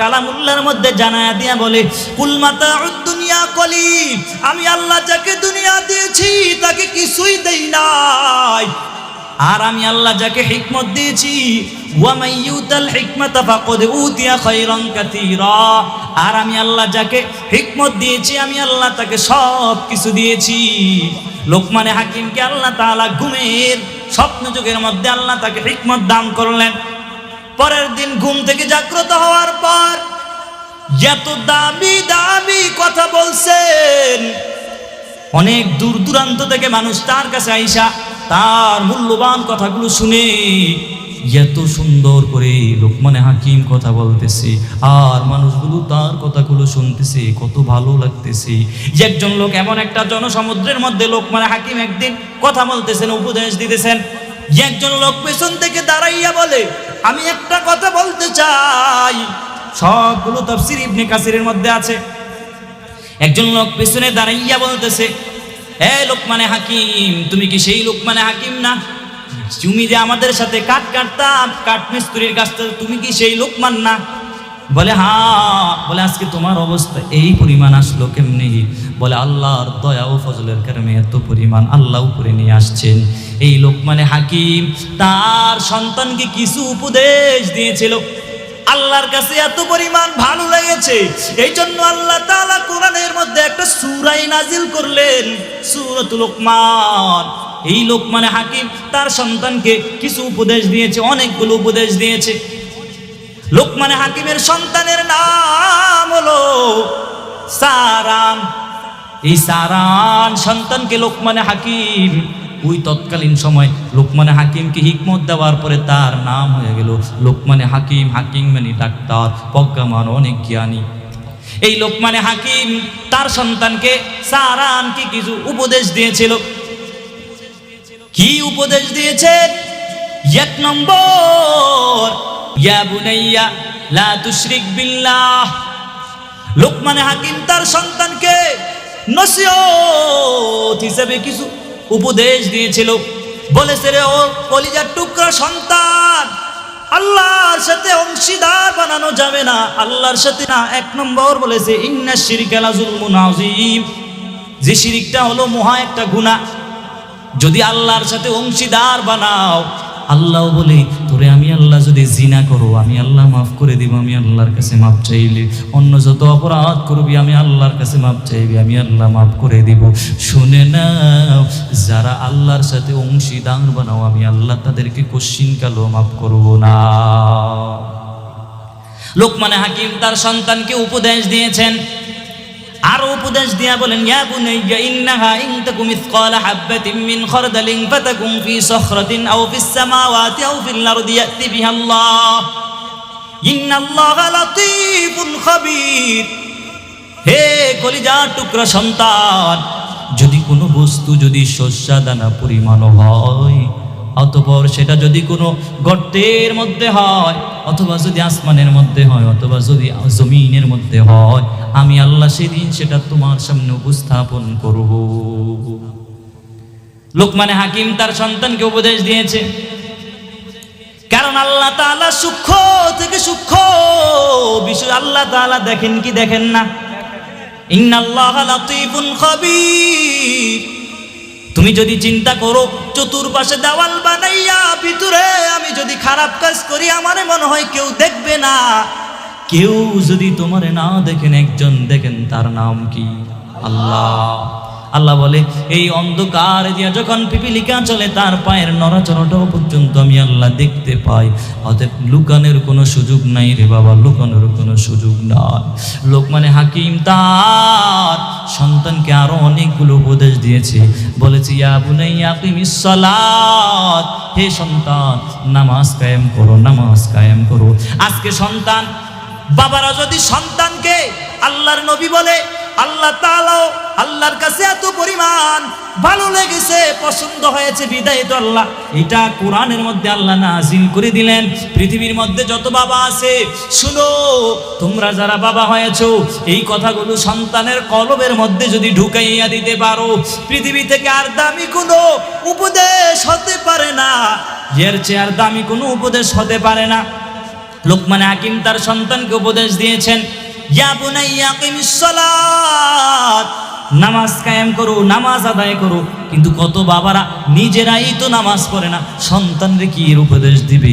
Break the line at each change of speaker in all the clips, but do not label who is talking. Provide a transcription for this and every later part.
কালামুল্লার মধ্যে জানায়া দিয়া বলে কুলমাতা দুনিয়া কলি আমি আল্লাহ যাকে দুনিয়া দিয়েছি তাকে কিছুই দেই নাই। আর আমি আল্লাহ যাকে হিকমত দিয়েছি আর আমি আল্লাহ যাকে হিকমত দিয়েছি, আমি আল্লাহ তাকে সব কিছু দিয়েছি। লোকমানে হাকিমকে আল্লাহ তাআলা ঘুমের স্বপ্ন যুগের মধ্যে আল্লাহ তাকে হিকমত দান করলেন। পরের দিন ঘুম থেকে জাগ্রত হওয়ার এত দামি দামি কথা বলছেন, অনেক দূর দূরান্ত থেকে মানুষ তার কাছে আইসা তার মূল্যবান কথাগুলো শুনে এত সুন্দর করে লোকমানে হাকিম কথা বলতেছে, আর মানুষগুলো তার কথাগুলো শুনতেছে, কত ভালো লাগতেছে। যে একজন লোক এমন একটা জনসমুদ্রের মধ্যে লোকমানে হাকিম একদিন কথা বলতেছেন, উপদেশ দিতেছেন। একজন লোক পেছন থেকে দাঁড়াইয়া বলে, আমি একটা কথা বলতে চাই সবগুলো তফসির ইবনে কাসিরের মধ্যে আছে। একজন লোক পেছনে দাঁড়াইয়া বলতেছে, এ লোকমানে হাকিম, তুমি কি সেই লোকমানে হাকিম না? তুমি যে আমাদের সাথে কাঠ কাটতাম কাঠ মিস্ত্রির থেকে তুমি কি সেই লোকমান না? বলে, হা। বলে, আজকে তোমার অবস্থা এই পরিমাণ আসলো কেমনি? বলে, আল্লাহর দয়া ও ফজলের কারণে এত পরিমাণ আল্লাহ উপরে নিয়ে আসছেন। এই লোকমানে হাকিম তার সন্তানকে কিছু উপদেশ দিয়েছিল। আল্লাহর কাছে এত পরিমাণ ভালো লেগেছে এই জন্য আল্লাহ তাআলা কোরআনের মধ্যে একটা সুরাই নাজিল করলেন সূরাতুল লোকমান। এই লোকমানে হাকিম তার সন্তানকে কিছু উপদেশ দিয়েছে, অনেকগুলো উপদেশ দিয়েছে। লোকমানে হাকিমের সন্তানের নাম হলো সারাম। এই সারান সন্তানকে লোকমানে হাকিম ওই তৎকালীন সময় লোকমানে হাকিমকে হিকমত দেওয়ার পরে তার নাম হয়ে গেল লোকমানে হাকিম হাকিম মানে ডাক্তার, প্রজ্ঞামান অনেক জ্ঞানী এই লোকমানে হাকিম তার সন্তানকে সারানকে কিছু উপদেশ দিয়েছিল। কি উপদেশ দিয়েছে? এক নম্বর, ইয়া লা লোকমানে হাকিম তার সন্তানকে নসিহত হিসেবে কিছু উপদেশ দিয়েছিল। বলেছে রে ও কলিজার টুকরা সন্তান, আল্লাহর সাথে অংশীদার বানানো যাবে না। আল্লাহর সাথে না, এক নম্বর বলেছে, ইন্না শিরিকা লাজুলমুন আযীম। যে শিরিকটা হলো মহা একটা গুনাহ। যদি আল্লাহর সাথে অংশীদার বানাও, আল্লাহ বলে, তোরে আমি আল্লাহ যদি জিনা করো, আমি আল্লাহ মাফ করে দিব, আমি আল্লাহর কাছে মাফ চাইলে। অন্য যত অপরাধ করবি, আমি আল্লাহর কাছে মাফ চাইবি, আমি আল্লাহ মাফ করে দিব। শুনে নাও যারা আল্লাহর সাথে অংশীদার বানাও, আমি আল্লাহ তাদেরকে কোশ্চিন কালো মাফ করব না। লোকমানে হাকিম তার সন্তানকে উপদেশ দিয়েছেন। আরও উপদেশ দিয়া বলেন, ইয়া বুনাইয়া, ইন্নাহা ইন তাকুম মিসকালা হাববাতিন মিন খারদালিন ফাতাকুম ফি সখরাতিন আও ফিস সামাওয়াতি আও ফিল আরদি ইয়াতি বিহা আল্লাহ। ইন্নাল্লাহা লাতীফুন খাবীর। হে কলিজার টুকরা সন্তান, যদি কোনো বস্তু যদি শস্যা দানা পরিমাণ হয়, অতপর সেটা যদি কোনো গর্তের মধ্যে হয়, অথবা যদি আসমানের মধ্যে হয়, অথবা যদি জমিনের মধ্যে হয়, আমি আল্লাহ সেদিন সেটা তোমার সামনে উপস্থাপন করব। লোকমানে হাকিম তার সন্তানকে উপদেশ দিয়েছে। কারণ আল্লাহ তাআলা সূক্ষ্ম থেকে সূক্ষ্ম বিষয়। আল্লাহ তাআলা দেখেন কি দেখেন না? তুমি যদি চিন্তা করো, চতুর্পাশে দেওয়াল বানাইয়া ভিতরে আমি যদি খারাপ কাজ করি, আমার মনে হয় কেউ দেখবে না। কেউ যদি তোমারে না দেখেন, একজন দেখেন, তার নাম কি? আল্লাহ। আল্লাহ বলে, এই অন্ধকার দিয়া যখন পিপিলিকা চলে, তার পায়ের নড়াচড়াটাও পর্যন্ত আমি আল্লাহ দেখতে পাই। অতএব লুকানোর কোনো সুযোগ নাই রে বাবা, লুকানোর কোনো সুযোগ নাই। লোক মানে হাকিম তার সন্তানকে আরও অনেকগুলো উপদেশ দিয়েছে। বলেছে হে সন্তান, নামাজ কায়েম করো, নামাজ কায়েম করো। আজকে সন্তান, বাবারা যদি সন্তানকে আল্লাহর নবী বলে, আল্লাহ তাআলাও আল্লাহর কাছে এত পরিমাণ ভালো লেগেছে, পছন্দ হয়েছে, বিদায় তো আল্লাহ। এটা কোরআনের মধ্যে আল্লাহ নাজিল করে দিলেন। পৃথিবীর মধ্যে যত বাবা আছে, শুনো, তোমরা যারা বাবা হয়েছো, এই কথাগুলো সন্তানের কলবের মধ্যে যদি ঢুকাইয়া দিতে পারো, পৃথিবী থেকে আর দামি কোনো উপদেশ হতে পারে না। এর চেয়ে আর দামি কোনো উপদেশ হতে পারে না। লোকমান হাকিম তার সন্তানকে উপদেশ দিয়েছেন ইয়া বুনাইয়া কিমিস সালাত নামাজ কায়েম করো নামাজ আদায় করো। কিন্তু কত বাবারা নিজেরাই তো নামাজ পড়ে না। সন্তানরে কি এর উপদেশ দিবে?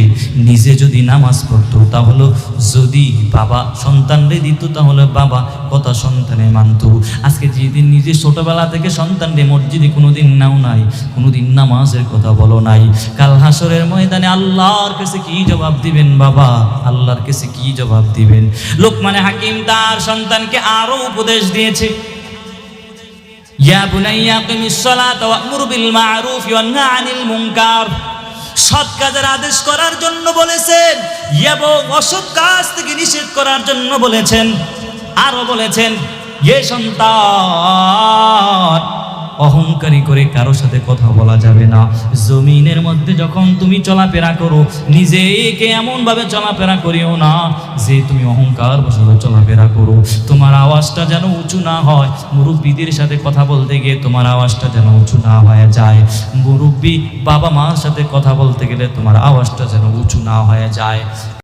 নিজে যদি নামাজ পড়তো, তাহলে যদি বাবা সন্তানরে দিত, তাহলে বাবা কথা সন্তানে মানত। আজকে যেদিন নিজে ছোটবেলা থেকে সন্তানরে মসজিদে কোনোদিন নাও নাই, কোনোদিন নামাজের কথা বলো নাই। কাল হাসরের ময়দানে আল্লাহর কাছে কি জবাব দিবেন বাবা? আল্লাহর কাছে কি জবাব দিবেন? লোকমানে হাকিম তার সন্তানকে আরও উপদেশ দিয়েছে। ইয়া বুনাইয়া কিমিস সালাত ওয়া'মুর বিল মা'রুফ ওয়ানহা আনিল মুনকার। সৎ কাজের আদেশ করার জন্য বলেছেন, এবং অসৎ কাজ থেকে নিষেধ করার জন্য বলেছেন। আরও বলেছেন, এ সন্তান অহংকারী করে কারোর সাথে কথা বলা যাবে না। জমিনের মধ্যে যখন তুমি চলাফেরা করো, নিজেকে এমনভাবে চলাফেরা করিও না যে তুমি অহংকার বসত চলাফেরা করো। তোমার আওয়াজটা যেন উঁচু না হয়। মুরব্বীদের সাথে কথা বলতে গিয়ে তোমার আওয়াজটা যেন উঁচু না হয়ে যায়। মুরব্বী বাবা মার সাথে কথা বলতে গেলে তোমার আওয়াজটা যেন উঁচু না হয়ে যায়।